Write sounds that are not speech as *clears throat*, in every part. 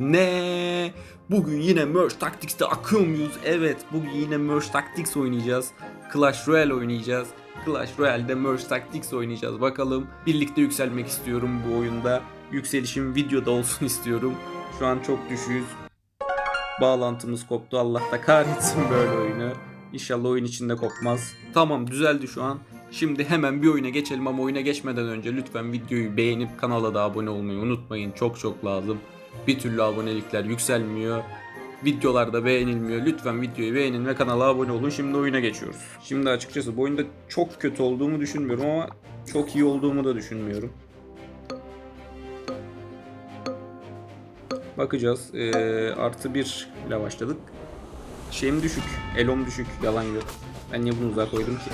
Ne? Bugün yine Merge Tactics'te akıyor muyuz? Evet, bugün yine Merge Tactics oynayacağız. Clash Royale oynayacağız. Clash Royale'de Merge Tactics oynayacağız. Bakalım birlikte yükselmek istiyorum bu oyunda. Yükselişim videoda olsun istiyorum. Şu an çok düşüğüz. Bağlantımız koptu. Allah da kahretsin böyle oyunu. İnşallah oyun içinde kopmaz. Tamam düzeldi şu an. Şimdi hemen bir oyuna geçelim ama oyuna geçmeden önce lütfen videoyu beğenip kanala da abone olmayı unutmayın. Çok çok lazım. Bir türlü abonelikler yükselmiyor. Videolar da beğenilmiyor. Lütfen videoyu beğenin ve kanala abone olun. Şimdi oyuna geçiyoruz. Şimdi açıkçası bu oyunda çok kötü olduğumu düşünmüyorum ama çok iyi olduğumu da düşünmüyorum. Bakacağız. Ee, artı bir ile başladık. Şeyim düşük. Elom düşük. Yalan yok. Ben niye bunu uzağa koydum ki?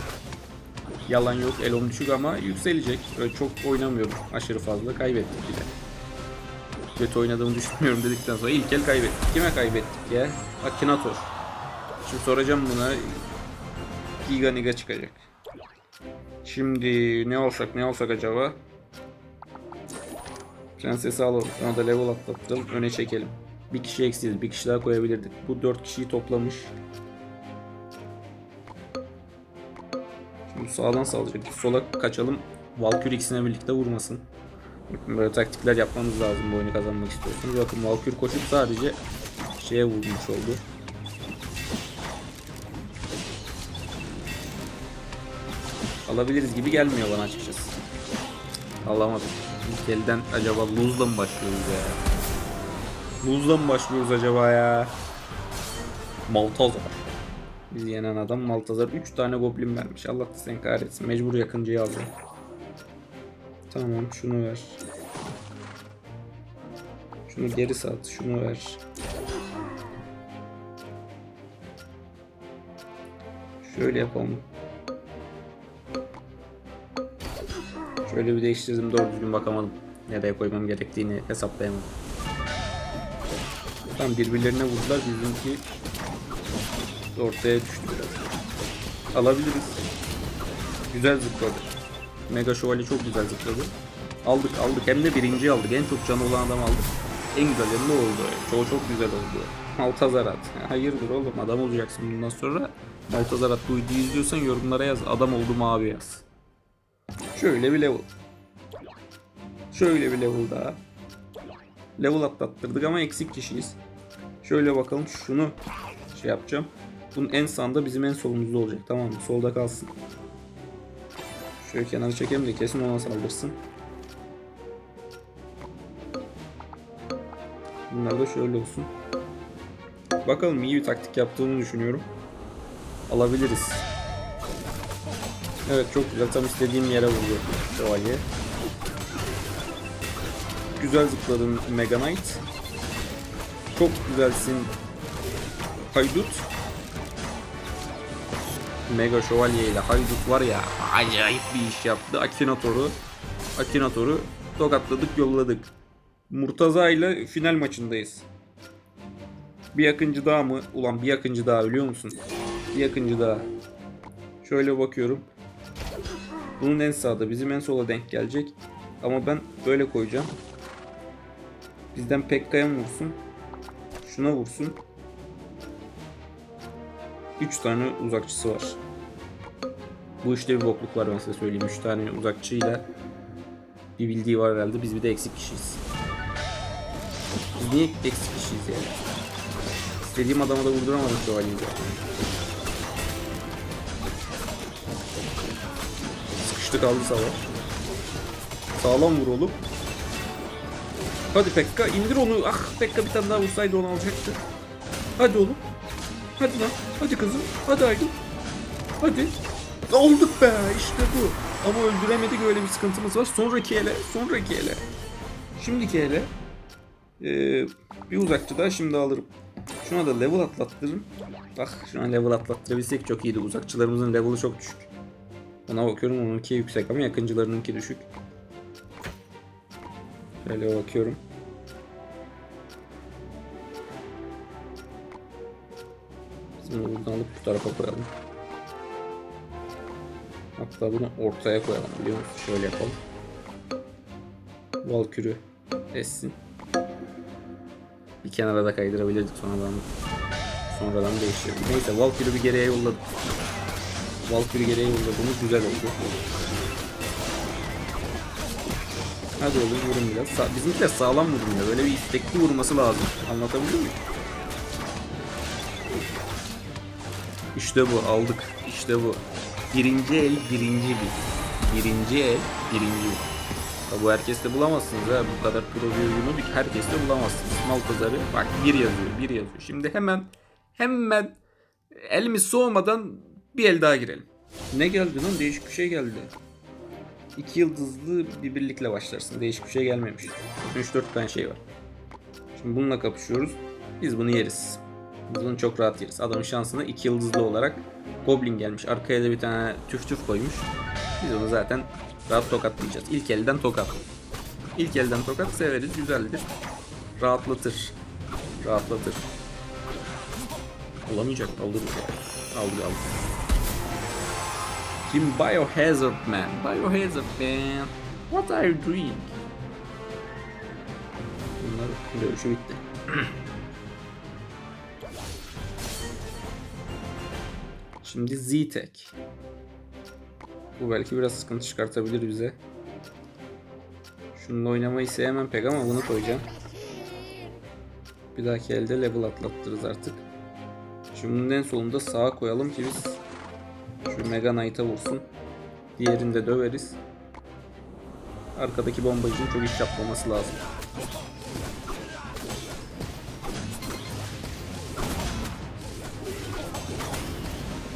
Yalan yok. Elom düşük ama yükselecek. Öyle çok oynamıyorum. Aşırı fazla. Kaybettik bile. Kötü oynadığımı düşünmüyorum dedikten sonra ilk el kaybettik. Kime kaybettik ya? Akinator. Şimdi soracağım buna. Giga Niga çıkacak. Şimdi ne olsak ne olsak acaba? Prensesi alalım. Sonra da level atlatalım. Öne çekelim. Bir kişi eksiyiz. Bir kişi daha koyabilirdik. Bu dört kişiyi toplamış. Şimdi sağdan saldıracak. Sola kaçalım. Valkyrie ikisine birlikte vurmasın. Böyle taktikler yapmamız lazım bu oyunu kazanmak istiyorsanız. Bakın Valkyrie koşup sadece şeye vurmuş oldu. Alabiliriz gibi gelmiyor bana açıkçası. Alamadım. İlk elden acaba lose'la mı başlıyoruz ya? Lose'la mı başlıyoruz acaba ya? Maltazar. Bizi yenen adam Maltazar 3 tane goblin vermiş. Allah da seni kahretsin. Mecbur yakıncıyı aldım. Tamam şunu ver. Şunu geri sat. Şunu ver. Şöyle yapalım. Şöyle bir değiştirdim doğru düzgün bakamadım. Nereye koymam gerektiğini hesaplayamadım. Tam birbirlerine vurdular. Bizimki ortaya düştü biraz. Alabiliriz. Güzel zıpladı. Mega Şövalye çok güzel zıpladı. Aldık aldık. Hem de birinci aldık. En çok canı olan adam aldık. En güzellerinde oldu. Çoğu çok güzel oldu. *laughs* Maltazarat. *laughs* Hayırdır oğlum adam olacaksın bundan sonra. Maltazarat bu videoyu izliyorsan yorumlara yaz. Adam oldum abi yaz. Şöyle bir level. Şöyle bir level daha. Level atlattırdık ama eksik kişiyiz. Şöyle bakalım şunu şey yapacağım. Bunun en sağında bizim en solumuzda olacak. Tamam mı? Solda kalsın. Şöyle kenara çekelim de kesin ona saldırsın. Bunlar da şöyle olsun. Bakalım iyi bir taktik yaptığını düşünüyorum. Alabiliriz. Evet çok güzel. Tam istediğim yere vuruyor şövalye. Güzel zıpladın Mega Knight. Çok güzelsin Haydut. Mega Şövalye ile Haydut var ya acayip bir iş yaptı. Akinator'u Akinator'u tokatladık yolladık. Murtaza ile final maçındayız. Bir yakıncı daha mı? Ulan bir yakıncı daha biliyor musun? Bir yakıncı daha. Şöyle bakıyorum. Bunun en sağda bizim en sola denk gelecek. Ama ben böyle koyacağım. Bizden Pekka'ya vursun? Şuna vursun. 3 tane uzakçısı var. Bu işte bir bokluk var ben size söyleyeyim. 3 tane uzakçıyla bir bildiği var herhalde. Biz bir de eksik kişiyiz. Biz niye eksik kişiyiz yani? İstediğim adama da vurduramadım şövalyeyi zaten. Sıkıştı kaldı savaş. Sağlam vur oğlum. Hadi Pekka indir onu. Ah Pekka bir tane daha vursaydı onu alacaktı. Hadi oğlum. Hadi lan. Hadi kızım. Hadi Aydın. Hadi. Olduk be işte bu. Ama öldüremedik öyle bir sıkıntımız var. Sonraki ele. Sonraki ele. Şimdiki ele. Ee, bir uzakçı daha şimdi alırım. Şuna da level atlattırırım. Ah şuna level atlattırabilsek çok iyiydi. Uzakçılarımızın level'ı çok düşük. Ona bakıyorum onunki yüksek ama yakıncılarınınki düşük. Şöyle bakıyorum. Bunu buradan alıp bu tarafa koyalım. Hatta bunu ortaya koyalım biliyor musun? Şöyle yapalım. Valkürü essin. Bir kenara da kaydırabilirdik sonradan. Sonradan değiştirdik. Neyse Valkyrie'yi bir geriye yolladık. Valkyrie'yi geriye yolladığımız güzel oldu. Hadi oğlum vurun biraz. Sa bizimkiler sağlam vurmuyor. Böyle bir istekli vurması lazım. Anlatabiliyor muyum? İşte bu aldık. İşte bu. Birinci el birinci bir. Birinci el birinci bir. Ya bu herkeste bulamazsınız ha. Bu kadar pro bir oyunu herkeste bulamazsınız. Mal pazarı bak bir yazıyor bir yazıyor. Şimdi hemen hemen elimiz soğumadan bir el daha girelim. Ne geldi lan? Değişik bir şey geldi. İki yıldızlı bir birlikle başlarsın. Değişik bir şey gelmemiş. 3-4 tane şey var. Şimdi bununla kapışıyoruz. Biz bunu yeriz. Bunu çok rahat yeriz. Adamın şansına iki yıldızlı olarak Goblin gelmiş. Arkaya da bir tane tüf tüf koymuş. Biz onu zaten rahat tokatlayacağız. İlk elden tokat. İlk elden tokat severiz. Güzeldir. Rahatlatır. Rahatlatır. Olamayacak. Alırız ya. Aldı aldı. Kim Biohazard Man. Biohazard Man. What are you doing? Bunlar dövüşü bitti. *clears throat* Şimdi Z-Tek. Bu belki biraz sıkıntı çıkartabilir bize. Şununla oynamayı sevmem pek ama bunu koyacağım. Bir dahaki elde level atlattırırız artık. Şimdi bunun en solunda sağa koyalım ki biz şu Mega Knight'a vursun. Diğerini de döveriz. Arkadaki bombacının çok iş yapmaması lazım.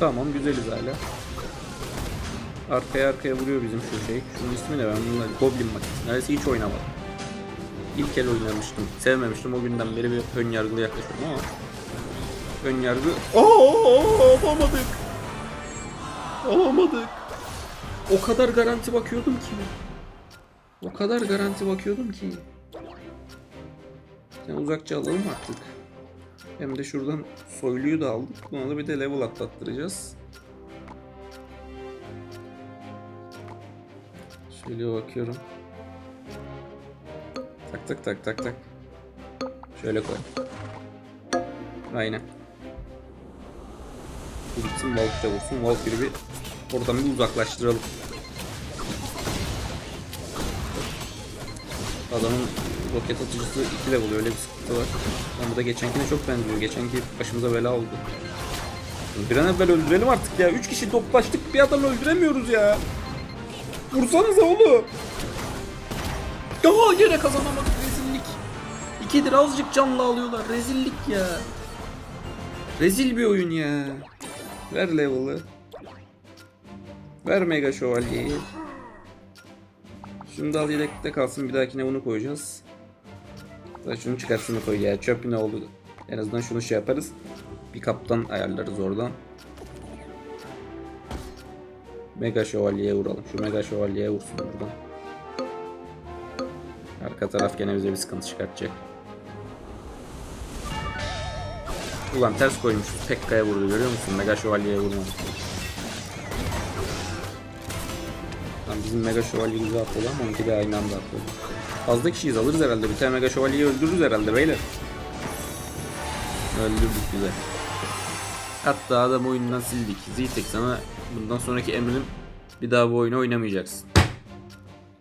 Tamam güzeliz hala. Arkaya arkaya vuruyor bizim şu şey. Şunun ismi ne ben bununla Goblin makinesi. Neredeyse hiç oynamadım. İlk el oynamıştım. Sevmemiştim. O günden beri bir ön yargılı yaklaşıyorum ama. Ön yargı... Oo, alamadık. Alamadık. O kadar garanti bakıyordum ki. O kadar garanti bakıyordum ki. Sen uzakça alalım artık. Hem de şuradan soyluyu da aldık. Buna da bir de level atlattıracağız. Şöyle bakıyorum. Tak tak tak tak tak. Şöyle koy. Aynen. Gitsin Valkyrie'de vursun. Valkyrie'i bir oradan bir uzaklaştıralım. Adamın roket atıcısı 2 level öyle bir sıkıntı var. Ama bu da geçenkine çok benziyor. Geçenki başımıza bela oldu. Bir an evvel öldürelim artık ya. 3 kişi toplaştık bir adam öldüremiyoruz ya. Vursanıza oğlum. Ya yine kazanamadık rezillik. İkidir azıcık canlı alıyorlar. Rezillik ya. Rezil bir oyun ya. Ver level'ı. Ver mega şövalyeyi. Şunu da al yedekte kalsın bir dahakine bunu koyacağız. Da şunu çıkarsın koy ya çöp ne oldu. En azından şunu şey yaparız. Bir kaptan ayarlarız oradan. Mega şövalyeye vuralım. Şu mega şövalyeye vursun buradan. Arka taraf gene bize bir sıkıntı çıkartacak. Ulan ters koymuş. Pekka'ya vurdu görüyor musun? Mega şövalyeye vurmamış. Bizim mega şövalye güzel atladı ama onunki de aynı anda atladı. Fazla kişiyiz alırız herhalde. Bir tane mega şövalyeyi öldürürüz herhalde beyler. Öldürdük güzel. Hatta adam oyundan sildik. Zitek sana bundan sonraki emrim bir daha bu oyunu oynamayacaksın.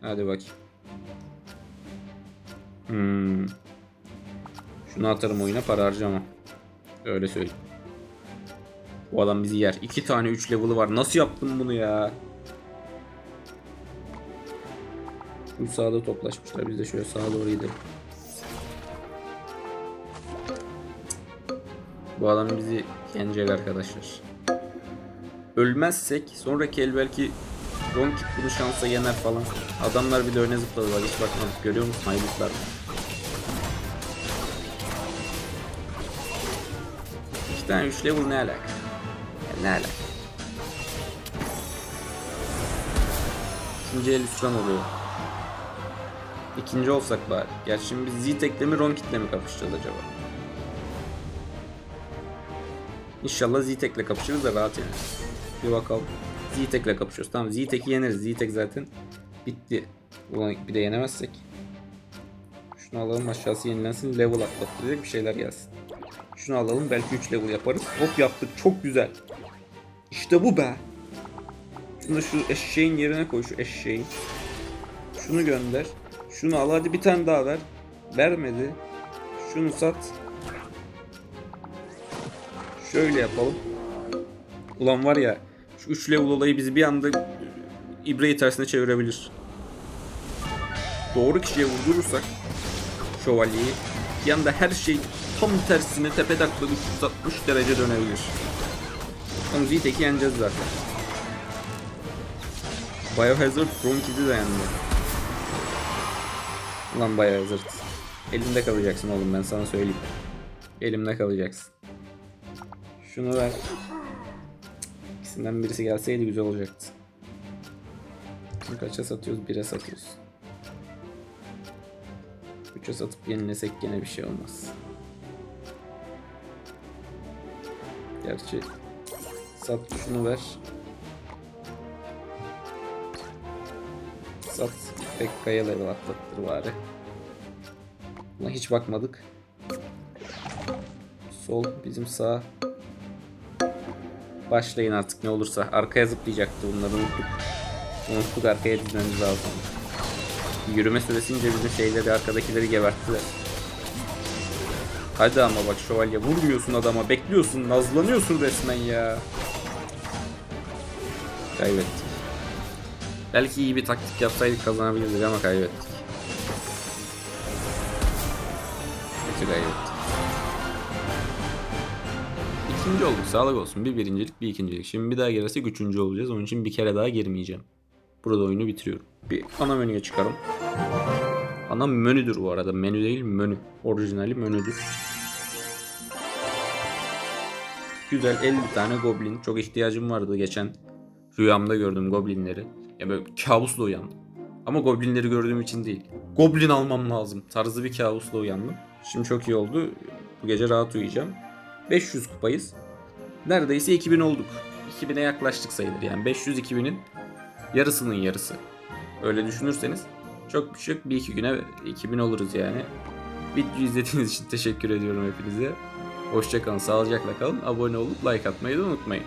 Hadi bak. Hmm. Şunu atarım oyuna para harcamam. Öyle söyleyeyim. Bu adam bizi yer. İki tane 3 level'ı var. Nasıl yaptın bunu ya? Bu sağda toplaşmışlar. Biz de şöyle sağa doğru gidelim. Bu adam bizi yenecek arkadaşlar. Ölmezsek sonraki el belki Ronkit bunu şansa yener falan. Adamlar bir de öne zıpladı bak hiç bakmadık. Görüyor musun hayırlıklar? İki tane 3 level ne alaka? Ya ne alaka? İkinci el üstran oluyor. İkinci olsak bari. Gerçi şimdi biz Z-Tek'le mi Ronkit'le mi kapışacağız acaba? İnşallah Z-Tek'le kapışırız da rahat yeneriz. Bir bakalım. Z-Tek'le kapışıyoruz. Tamam Z-Tek'i yeneriz. Z-Tek zaten bitti. Ulan bir de yenemezsek. Şunu alalım aşağısı yenilensin. Level atlattıracak bir şeyler gelsin. Şunu alalım belki 3 level yaparız. Hop yaptık çok güzel. İşte bu be. Şunu şu eşeğin yerine koy şu eşeğin. Şunu gönder. Şunu al hadi bir tane daha ver. Vermedi. Şunu sat. Şöyle yapalım. Ulan var ya şu 3 level olayı bizi bir anda ibreyi tersine çevirebilir. Doğru kişiye vurdurursak şövalyeyi bir anda her şey tam tersine tepe taklak 360 derece dönebilir. Ama Ziteki yeneceğiz zaten. Biohazard Chrome Kid'i Ulan Biohazard. Elimde kalacaksın oğlum ben sana söyleyeyim. Elimde kalacaksın. Şunu ver. İkisinden birisi gelseydi güzel olacaktı. Şimdi kaça satıyoruz? 1'e satıyoruz. 3'e satıp yenilesek gene bir şey olmaz. Gerçi sat şunu ver. Sat Pekka'ya level atlattır bari. Buna hiç bakmadık. Sol bizim sağ. Başlayın artık ne olursa. Arkaya zıplayacaktı bunları unuttuk. Unuttuk arkaya dizmemiz lazım. Yürüme süresince bizim şeyleri arkadakileri geberttiler. Hadi ama bak şövalye vurmuyorsun adama bekliyorsun nazlanıyorsun resmen ya. Kaybettik. Belki iyi bir taktik yapsaydık kazanabilirdik ama kaybettik. Kötü kaybettik. İkinci olduk sağlık olsun. Bir birincilik bir ikincilik. Şimdi bir daha gelirsek üçüncü olacağız. Onun için bir kere daha girmeyeceğim. Burada oyunu bitiriyorum. Bir ana menüye çıkalım. Ana menüdür bu arada. Menü değil menü. Orijinali menüdür. Güzel 50 tane goblin. Çok ihtiyacım vardı geçen. Rüyamda gördüm goblinleri. Ya böyle kabusla uyandım. Ama goblinleri gördüğüm için değil. Goblin almam lazım. Tarzı bir kabusla uyandım. Şimdi çok iyi oldu. Bu gece rahat uyuyacağım. 500 kupayız. Neredeyse 2000 olduk. 2000'e yaklaştık sayılır yani. 500 2000'in yarısının yarısı. Öyle düşünürseniz çok küçük bir iki güne 2000 oluruz yani. Videoyu izlediğiniz için teşekkür ediyorum hepinize. Hoşçakalın, sağlıcakla kalın. Abone olup like atmayı da unutmayın.